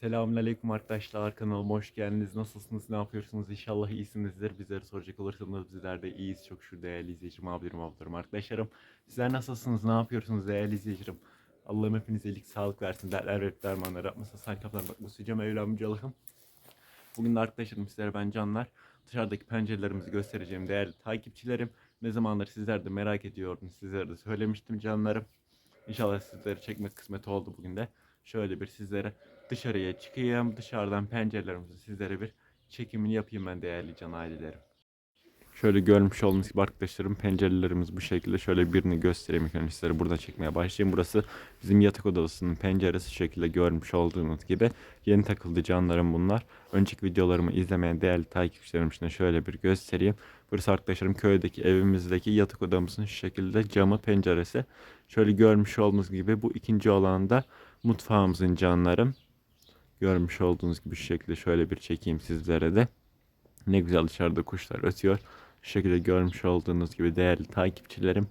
Selamünaleyküm arkadaşlar kanalıma hoş geldiniz. Nasılsınız? Ne yapıyorsunuz? İnşallah iyisinizdir. Bizleri soracak olursanız bizler de iyiyiz. Çok şükür değerli izleyicim, abilerim, ablalarım, arkadaşlarım. Sizler nasılsınız? Ne yapıyorsunuz değerli izleyicilerim? Allah'ım hepinize iyilik, sağlık versin. Derler ve dermanlar yapmasa say kapıdan bak bu Mevlam Yüce Allah'ım. Bugün de arkadaşlarım sizlere ben canlar dışarıdaki pencerelerimizi göstereceğim değerli takipçilerim. Ne zamandır sizler de merak ediyordunuz. Sizlere de söylemiştim canlarım. İnşallah sizlere çekmek kısmet oldu bugün de. Şöyle bir sizlere dışarıya çıkayım. Dışarıdan pencerelerimizi sizlere bir çekimini yapayım ben değerli can ailelerim. Şöyle görmüş olduğunuz gibi arkadaşlarım pencerelerimiz bu şekilde. Şöyle birini göstereyim ilk önce sizlere burada çekmeye başlayayım. Burası bizim yatak odasının penceresi şekilde görmüş olduğunuz gibi. Yeni takıldı canlarım bunlar. Önceki videolarımı izlemeyen değerli takipçilerim için şöyle bir göstereyim. Burası arkadaşlarım köydeki evimizdeki yatak odamızın şu şekilde camı penceresi. Şöyle görmüş olduğunuz gibi bu ikinci alanda mutfağımızın canlarım. Görmüş olduğunuz gibi şu şekilde şöyle bir çekeyim sizlere de. Ne güzel dışarıda kuşlar ötüyor. Şu şekilde görmüş olduğunuz gibi değerli takipçilerim.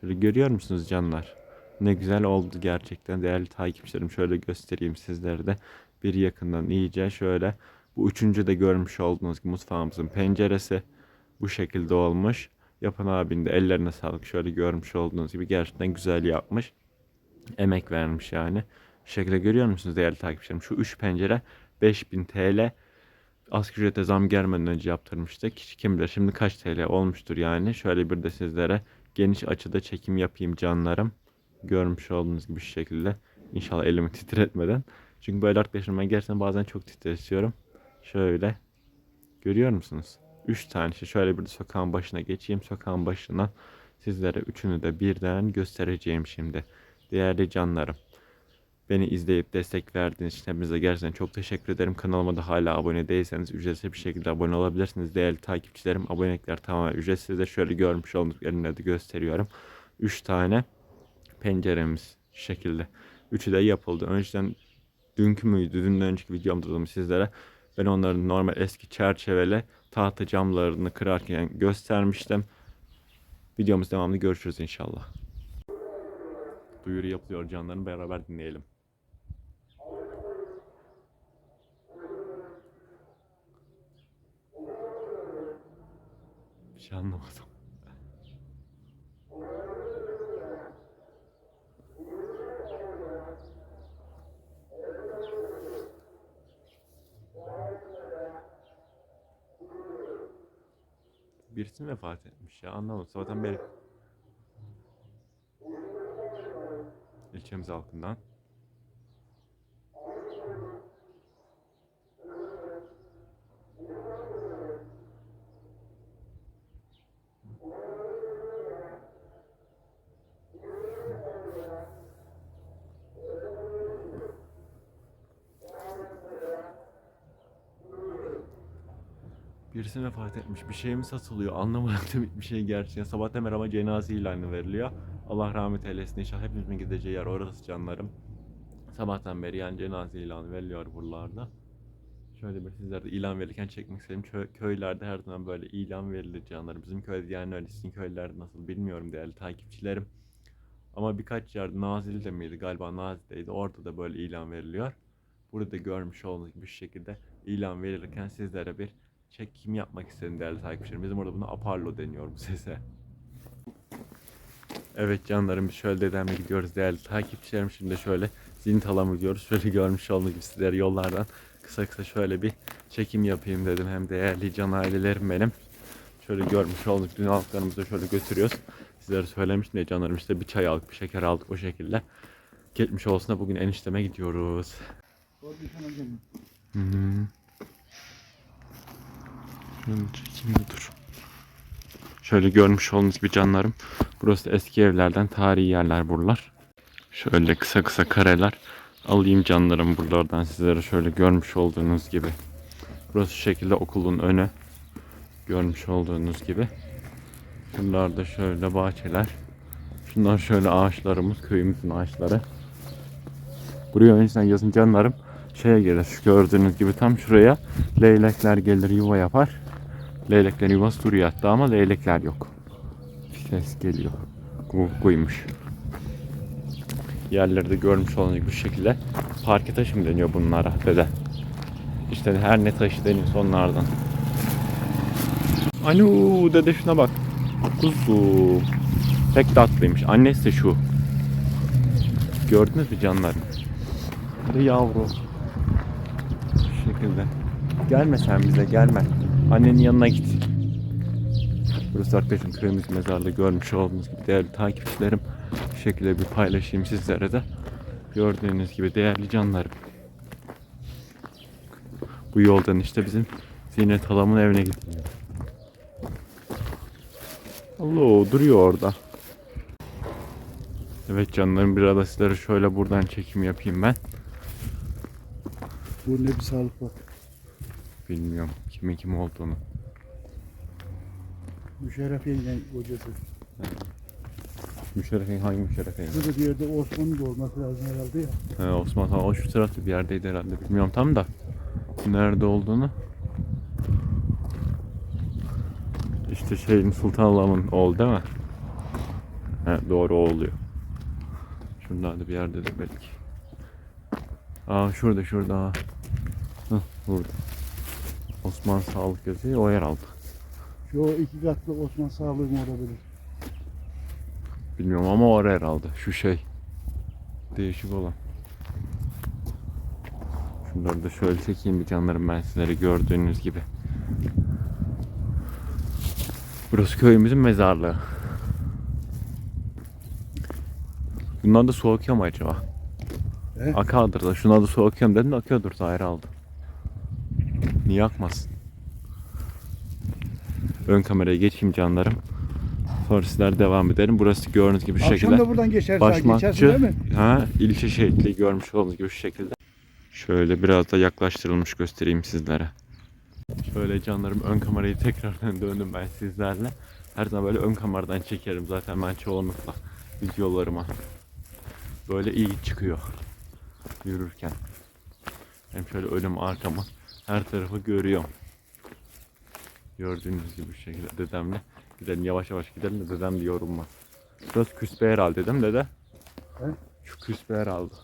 Şöyle görüyor musunuz canlar? Ne güzel oldu gerçekten değerli takipçilerim. Şöyle göstereyim sizlere de bir yakından iyice şöyle. Bu üçüncü de görmüş olduğunuz gibi mutfağımızın penceresi bu şekilde olmuş. Yapan abinin de ellerine sağlık. Şöyle görmüş olduğunuz gibi gerçekten güzel yapmış. Emek vermiş yani. Şekilde görüyor musunuz değerli takipçilerim? Şu 3 pencere 5000 TL asgari ücrete zam gelmeden önce yaptırmıştık. Kim bilir şimdi kaç TL olmuştur yani. Şöyle bir de sizlere geniş açıda çekim yapayım canlarım. Görmüş olduğunuz gibi şu şekilde. İnşallah elimi titretmeden. Çünkü böyle arkadaşlarım ben gerçekten bazen çok titretiyorum. Şöyle. Görüyor musunuz? 3 tane işte şöyle bir de sokağın başına geçeyim. Sokağın başından sizlere üçünü de birden göstereceğim şimdi. Değerli canlarım. Beni izleyip destek verdiğiniz için hepinize gerçekten çok teşekkür ederim. Kanalıma da hala abone değilseniz ücretsiz bir şekilde abone olabilirsiniz. Değerli takipçilerim abonelikler tamamen ücretsiz de şöyle görmüş olduğunuz elimde de gösteriyorum. 3 tane penceremiz şekilde. Üçü de yapıldı. Önceden dünkü müydü, dünden önceki videomda da sizlere ben onların normal eski çerçeveli tahta camlarını kırarken göstermiştim. Videomuz devamlı görüşürüz inşallah. Duyuru yapılıyor canlarım beraber dinleyelim. Şey anlamadım. Birisi vefat etmiş ya anlamadım. Zaten beri ilçemiz halkından. Birisi vefat etmiş. Bir şey mi satılıyor? Anlamadım bir şey gerçekten. Sabahtan beri ama cenaze ilanı veriliyor. Allah rahmet eylesin. İnşallah hepimizin gideceği yer orası canlarım. Sabahtan beri yani cenaze ilanı veriliyor buralarda. Şöyle bir sizlere ilan verirken çekmek istedim. Kö- köylerde her zaman böyle ilan verilir canlarım. Bizim köyde yani öyle sizin köylerde nasıl bilmiyorum değerli takipçilerim. Ama birkaç yerde Nazilli'de miydi? Galiba Nazilli'deydi. Orada da böyle ilan veriliyor. Burada görmüş olduğunuz gibi şu şekilde ilan verilirken sizlere bir çekim yapmak istedim değerli takipçilerim. Bizim orada buna Aparlo deniyor bu sese. Evet canlarım şöyle dedemle gidiyoruz değerli takipçilerim. Şimdi şöyle Zintal'a gidiyoruz. Şöyle görmüş olduğunuz gibi sizlere yollardan kısa kısa şöyle bir çekim yapayım dedim. Hem değerli can ailelerim benim. Şöyle görmüş olduk. Dün aldıklarımızı şöyle götürüyoruz. Sizlere söylemiştim ya canlarım işte bir çay aldık, bir şeker aldık o şekilde. Geçmiş olsun da bugün enişteme gidiyoruz. Hı Şöyle görmüş olduğunuz gibi canlarım. Burası eski evlerden tarihi yerler buralar. Şöyle kısa kısa kareler. Alayım canlarım buralardan sizlere şöyle görmüş olduğunuz gibi. Burası şu şekilde okulun önü. Görmüş olduğunuz gibi. Şuralarda şöyle bahçeler. Şunlar şöyle ağaçlarımız, köyümüzün ağaçları. Buraya önceden yazın canlarım şeye gelir. Gördüğünüz gibi tam şuraya leylekler gelir yuva yapar. Leyleklerin yuvası duruyor hatta ama leylekler yok. Ses geliyor. Kuymuş. yerlerde görmüş gibi bu şekilde parke taşı mı deniyor bunlara dede? İşte her ne taşı deniyorsa onlardan. Anu dede şuna bak. Kuzu. Pek tatlıymış. Annesi de şu. Gördünüz mü canlarım? Bu da yavru. Bu şekilde. Gelme sen bize gelme. Annenin yanına git. Burası arkadaşım köyümüz mezarlığı görmüş olduğunuz gibi değerli takipçilerim. Bu şekilde bir paylaşayım sizlere de. Gördüğünüz gibi değerli canlarım. Bu yoldan işte bizim Zinet halamın evine gidiyor. Allah duruyor orada. Evet canlarım bir da sizlere şöyle buradan çekim yapayım ben. Bu ne bir sağlık bak. Bilmiyorum kimin kim olduğunu. Müşerref yengen kocası. Müşerrefin hangi müşerrefin? Burada bir yerde Osman'ın da olması lazım herhalde ya. He, Osman Han o şu tarafta bir yerdeydi herhalde. Bilmiyorum tam da. Nerede olduğunu. İşte şeyin Sultan Alam'ın oğlu değil mi? He, doğru o oluyor. Şuralarda bir yerde de belki. Aa şurada şurada. Hıh, burada. Osman Sağlık yazıyor. O yer aldı. Şu o iki katlı Osman sağlığı mı olabilir? Bilmiyorum ama o yer aldı. Şu şey. Değişik olan. Şunları da şöyle çekeyim bir canlarım ben sizlere gördüğünüz gibi. Burası köyümüzün mezarlığı. Bundan da su akıyor mu acaba? He? Akardır da. Şuna da su akıyor mu dedin de akıyordur da ayrı aldı. Niye akmasın? Ön kameraya geçeyim canlarım. Sonra sizler devam edelim. Burası gördüğünüz gibi şu Akşam şekilde. da buradan geçersen geçersin değil Başmakçı mi? ha, ilçe şehitliği görmüş olduğunuz gibi şu şekilde. Şöyle biraz da yaklaştırılmış göstereyim sizlere. Şöyle canlarım ön kamerayı tekrardan döndüm ben sizlerle. Her zaman böyle ön kameradan çekerim zaten ben çoğunlukla videolarıma. Böyle iyi çıkıyor yürürken. Hem şöyle önüm arkamı her tarafı görüyorum. Gördüğünüz gibi bu şekilde dedemle gidelim yavaş yavaş gidelim de dedem bir yorulmaz. Burası küspe herhalde değil mi dede? He? Şu küspe herhalde.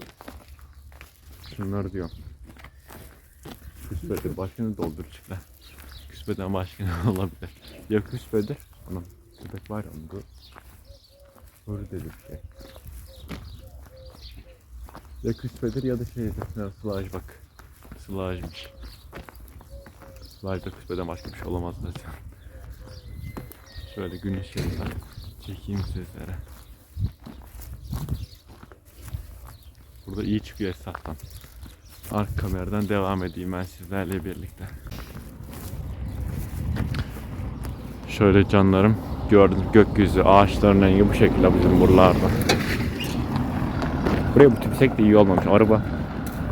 Şunları diyorum. Küspedir. Başka ne dolduracaklar? Küspeden başka ne olabilir? Ya küspedir. Anam köpek var ya bu. Hır dedi bir şey. Ya küspedir ya da şeydir. Ya sılaj bak. Sılajmış. Da küspeden başka bir şey olamaz zaten. Şöyle güneş yanında çekeyim sizlere. Burada iyi çıkıyor esnaftan. Arka kameradan devam edeyim ben sizlerle birlikte. Şöyle canlarım gördüm gökyüzü ağaçların rengi bu şekilde bizim buralarda. Buraya bu tüpsek de iyi olmamış. Araba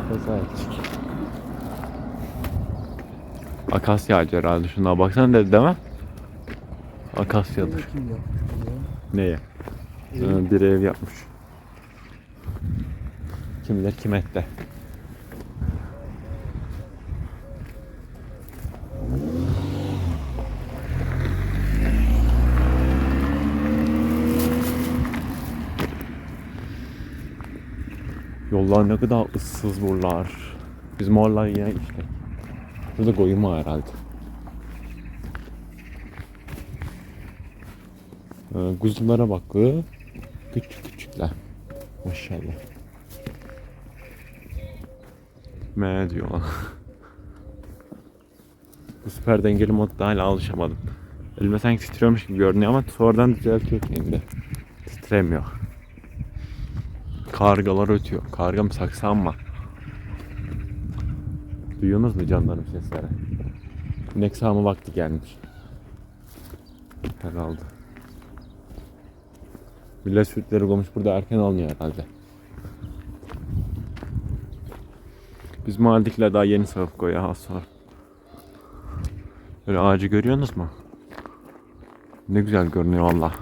kaza edecek. Akasya ağacı herhalde. Şuna baksana dedi değil mi? Akasyadır. Kim yapmış Neye? Ee, bir ev yapmış. Kim bilir kim etti. Yollar ne kadar ıssız buralar. Bizim oralar yine işte. Burada koyun var herhalde. Ee, kuzulara bak. kız. Küçük küçükler. Maşallah. Me diyor. Bu süper dengeli modda hala alışamadım. Elime sanki titriyormuş gibi görünüyor ama sonradan düzeltiyor kendini. Titremiyor. Kargalar ötüyor. Karga mı saksan mı? Duyuyorsunuz mu canlarım sesleri? İnek sağma vakti gelmiş. Herhalde. Millet sütleri koymuş burada erken almıyor herhalde. Biz mahalledekiler daha yeni sağıp koyuyor az sonra. Böyle ağacı görüyorsunuz mu? Ne güzel görünüyor valla.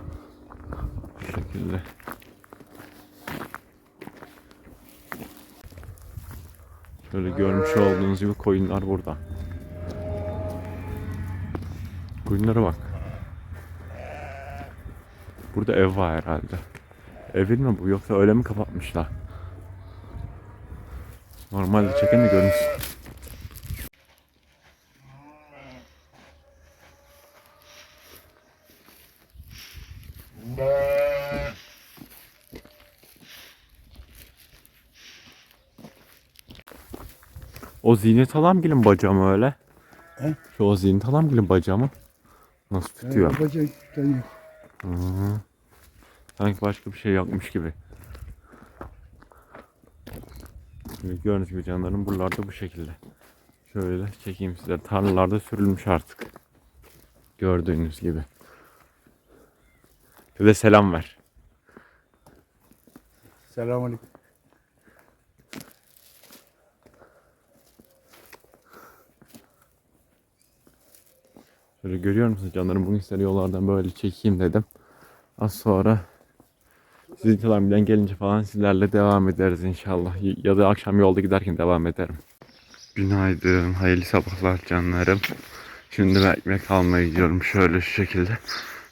Bu şekilde. Şöyle görmüş olduğunuz gibi koyunlar burada. Koyunlara bak. Burada ev var herhalde. Evin mi bu yoksa öyle mi kapatmışlar? Normalde çeken de görünsün. O Zinet Alamgil'in bacağı mı öyle? He? Şu o Zinet Alamgil'in bacağı mı? Nasıl tutuyor? Ee, bacak tutuyor. Hı. Sanki başka bir şey yapmış gibi. Şimdi gördüğünüz gibi canlarım buralarda bu şekilde. Şöyle çekeyim size. Tarlalarda sürülmüş artık. Gördüğünüz gibi. De selam ver. Selamünaleyküm. Şöyle görüyor musunuz canlarım? Bugün size yollardan böyle çekeyim dedim. Az sonra sizin bilen gelince falan sizlerle devam ederiz inşallah. Ya da akşam yolda giderken devam ederim. Günaydın, hayırlı sabahlar canlarım. Şimdi ben ekmek almaya gidiyorum şöyle şu şekilde.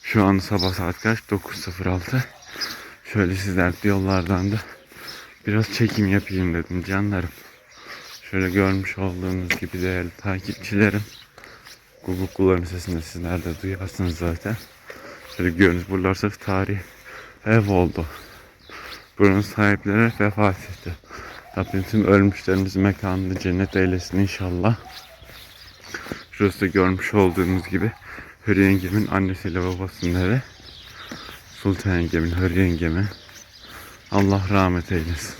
Şu an sabah saat kaç? 9.06. Şöyle sizler yollardan da biraz çekim yapayım dedim canlarım. Şöyle görmüş olduğunuz gibi değerli takipçilerim. Gugukluların sesini de sizler de duyarsınız zaten. Şöyle görünüz buralar sırf tarih ev oldu. Buranın sahipleri vefat etti. Rabbim tüm ölmüşlerimizin mekanını cennet eylesin inşallah. Şurası da görmüş olduğunuz gibi Hürri yengemin annesiyle babasının evi. Sultan yengemin, Hürri yengemin. Allah rahmet eylesin.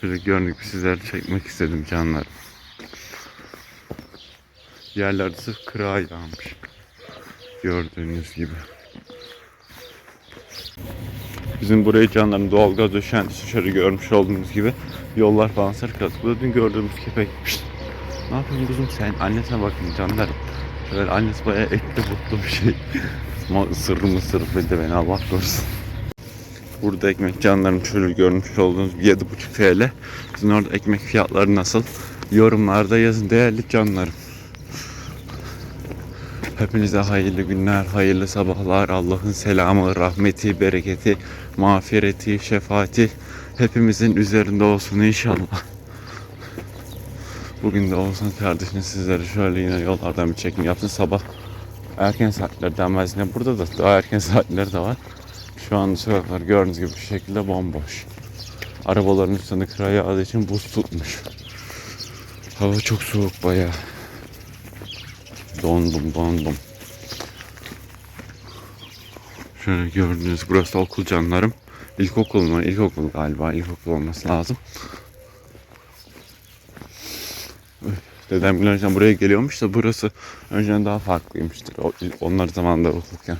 Şöyle gördük sizleri çekmek istedim canlarım. Yerlerde sırf kıra yağmış. Gördüğünüz gibi. Bizim buraya canların doğalgaz döşentisi şöyle görmüş olduğunuz gibi yollar falan sarı kazıklı. Dün gördüğümüz köpek. Şşt! Ne yapıyorsun kuzum sen? Annesine bakın canlarım. Şöyle annesi bayağı etli mutlu bir şey. Ama ısırır mı ısırır beni beni Allah korusun. Burada ekmek canlarım şöyle görmüş olduğunuz gibi 7,5 TL. Sizin orada ekmek fiyatları nasıl? Yorumlarda yazın değerli canlarım. Hepinize hayırlı günler, hayırlı sabahlar. Allah'ın selamı, rahmeti, bereketi, mağfireti, şefaati hepimizin üzerinde olsun inşallah. Bugün de olsun kardeşiniz sizlere şöyle yine yollardan bir çekim yapsın. Sabah erken saatlerden ben yine burada da daha erken saatler de var. Şu an sokaklar gördüğünüz gibi şu şekilde bomboş. Arabaların üstünde kıra yağdığı için buz tutmuş. Hava çok soğuk bayağı. Dondum dondum. Şöyle gördüğünüz burası okul canlarım. İlkokul mu? İlkokul galiba. İlkokul olması lazım. Dedem Güler'den buraya geliyormuş da burası önceden daha farklıymıştır. Onlar zamanında okurken.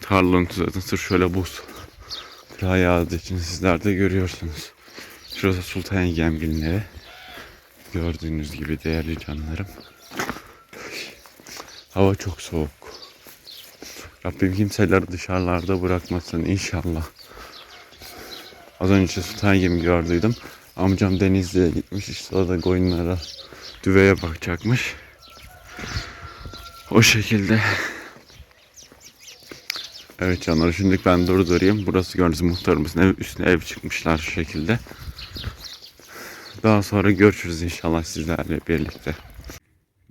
Tarlanın zaten sırf şöyle buz. Kira yağdığı için sizler de görüyorsunuz. Şurası Sultan Yengemgil'in evi. Gördüğünüz gibi değerli canlarım. Hava çok soğuk. Rabbim kimseleri dışarılarda bırakmasın inşallah. Az önce Sultan Yemi gördüydüm. Amcam Denizli'ye gitmiş işte o da koyunlara düveye bakacakmış. O şekilde. Evet canlar şimdi ben durdurayım. Burası gördüğünüz muhtarımızın ev, üstüne ev çıkmışlar şu şekilde. Daha sonra görüşürüz inşallah sizlerle birlikte.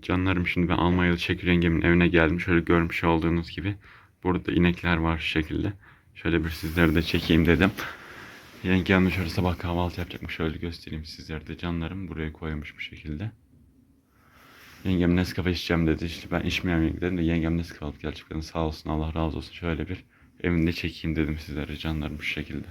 Canlarım şimdi ben Almanya'da Şekil yengemin evine geldim. Şöyle görmüş olduğunuz gibi. Burada inekler var şu şekilde. Şöyle bir sizleri de çekeyim dedim. Yengem de şöyle sabah kahvaltı yapacakmış. Şöyle göstereyim sizlere de canlarım. Buraya koymuş bu şekilde. Yengem Nescafe içeceğim dedi. İşte ben içmeyen dedim de yengem Nescafe aldı gerçekten sağ olsun Allah razı olsun. Şöyle bir evinde çekeyim dedim sizlere canlarım bu şekilde.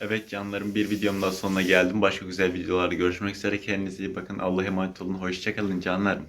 Evet canlarım bir videom daha sonuna geldim. Başka güzel videolarda görüşmek üzere. Kendinize iyi bakın. Allah'a emanet olun. Hoşçakalın canlarım.